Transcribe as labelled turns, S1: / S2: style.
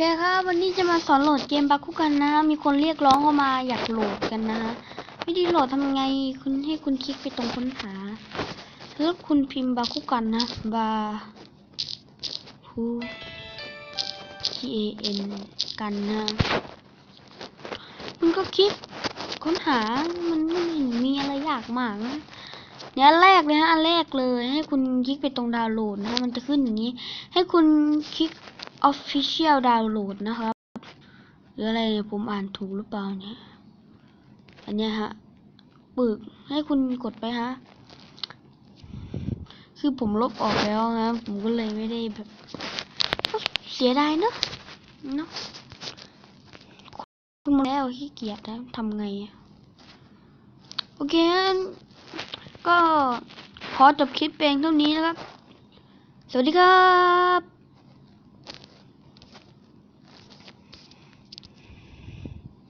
S1: เคครับวันนี้จะมาสอนโหลดเกมบาคุกันนะมีคนเรียกร้องเข้ามาอยากโหลดกันนะวิธีโหลดทำไงคุณให้คุณคลิกไปตรงค้นหาแล้วคุณพิมพ์บาคุกันนะบาคู G A N กันนะคุณก็คลิกค้นหามันไม่เห็นมีอะไรยากมากนะเนี่ยอันแรกเลยฮะอันแรกเลยให้คุณคลิกไปตรงดาวน์โหลดนะมันจะขึ้นอย่างนี้ ให้คุณคลิก Official Download นะครับ หรืออะไรเนี่ยผมอ่านถูกหรือเปล่าเนี่ย อันเนี้ยฮะปึกให้คุณกดไปฮะ คือผมลบออกแล้วนะผมก็เลยไม่ได้แบบ เสียดายเนอะเนอะคุณมาแล้วขี้เกียจแล้วทำไงอะโอเคก็ขอจบคลิปเพียงเท่านี้นะครับ สวัสดีครับ